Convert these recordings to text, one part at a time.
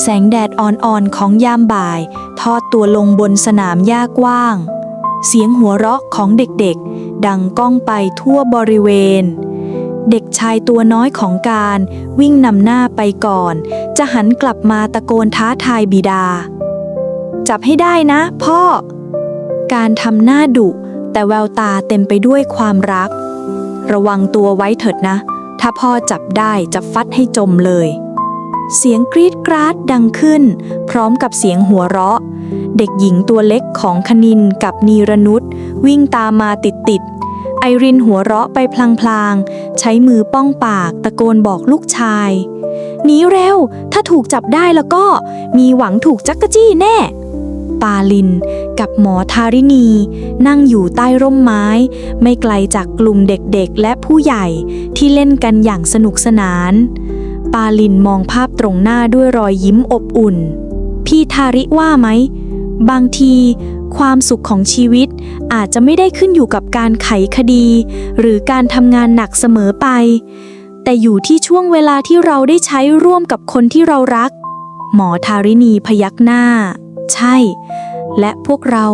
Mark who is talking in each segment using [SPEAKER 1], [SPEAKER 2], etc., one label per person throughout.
[SPEAKER 1] แสงแดดอ่อนๆของยามบ่าย ทอดตัวลงบนสนามหญ้ากว้าง เสียงหัวเราะของเด็กๆ ดังก้องไปทั่วบริเวณ เด็กชายตัวน้อยของการวิ่งนำหน้าไปก่อน จะหันกลับมาตะโกนท้าทายบิดา จับให้ได้นะ พ่อ การทำหน้าดุ แต่แววตาเต็มไปด้วยความรัก ระวังตัวไว้เถิดนะ ถ้าพ่อจับได้จะฟัดให้จมเลย เสียงกรีดกราดดังขึ้น พร้อมกับเสียงหัวเราะ เด็กหญิงตัวเล็กของคณินกับนีรนุชวิ่งตามมาติดๆไอรินหัวเราะไปพลางๆ ใช้มือป้องปากตะโกนบอกลูกชายหนีเร็ว ถ้าถูกจับได้แล้วก็มีหวังถูกจักกะจี้แน่ ปาลินกับหมอทาริณีนั่งอยู่ใต้ร่มไม้ ไม่ไกลจากกลุ่มเด็กๆและผู้ใหญ่ที่เล่นกันอย่างสนุกสนาน ปาลินมองภาพตรงหน้าด้วยรอยยิ้มอบอุ่น พี่ทาริว่าไหม บางที ความสุขของชีวิตอาจจะไม่ได้ขึ้นอยู่กับการไขคดี หรือการทำงานหนักเสมอไป แต่อยู่ที่ช่วงเวลาที่เราได้ใช้ร่วมกับคนที่เรารัก หมอทาริณีพยักหน้า ใช่ และพวกเรา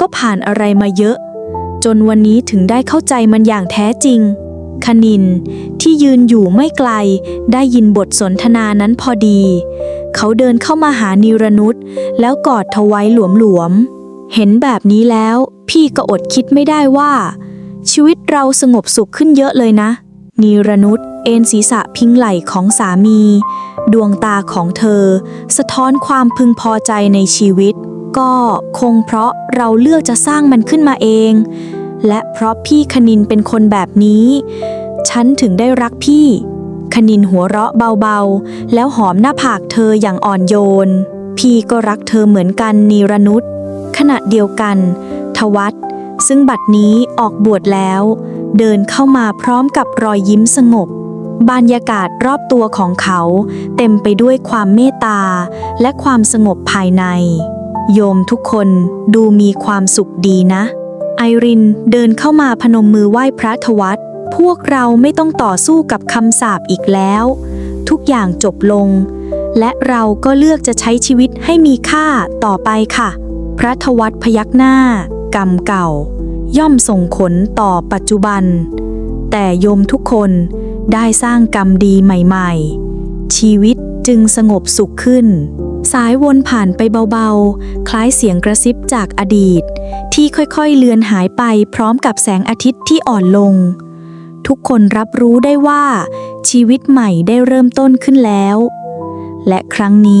[SPEAKER 1] ก็ผ่านอะไรมาเยอะ จนวันนี้ถึงได้เข้าใจมันอย่างแท้จริงคณิน ที่ยืนอยู่ไม่ไกล ได้ยินบทสนทนานั้นพอดี เขาเดินเข้ามาหานิรนุษแล้วกอดเธอไว้หลวมๆ เห็นแบบนี้แล้ว พี่ก็อดคิดไม่ได้ว่า ชีวิตเราสงบสุขขึ้นเยอะเลยนะนีรนุษเอ็นศีรษะพิงไหล่ของสามี ดวงตาของเธอ สะท้อนความพึงพอใจในชีวิต ก็คงเพราะเราเลือกจะสร้างมันขึ้นมาเอง และเพราะพี่คณินเป็นคนแบบนี้ ฉันถึงได้รักพี่ คณินหัวเราะเบาๆ แล้วหอมหน้าผากเธออย่างอ่อนโยน พี่ก็รักเธอเหมือนกันนีรนุษขณะเดียวกัน ทวัตซึ่งบัดนี้ออกบวชแล้ว เดินเข้ามาพร้อมกับรอยยิ้มสงบบรรยากาศรอบตัวของเขา เต็มไปด้วยความเมตตา และความสงบภายใน โยมทุกคนดูมีความสุขดีนะ ไอรินเดินเข้ามาพนมมือไหว้พระทวัต พวกเราไม่ต้องต่อสู้กับคำสาปอีกแล้ว ทุกอย่างจบลง และเราก็เลือกจะใช้ชีวิตให้มีค่าต่อไปค่ะ พระทวัตพยักหน้า กรรมเก่า ย่อมส่งผลต่อปัจจุบัน แต่โยมทุกคนได้สร้างกรรมดีใหม่ๆ ชีวิตจึงสงบสุขขึ้น สายวนผ่านไปเบาๆ คล้ายเสียงกระซิบจากอดีต ที่ค่อยๆเลือนหายไปพร้อมกับแสงอาทิตย์ที่อ่อนลง ทุกคนรับรู้ได้ว่าชีวิตใหม่ได้เริ่มต้นขึ้นแล้ว และครั้งนี้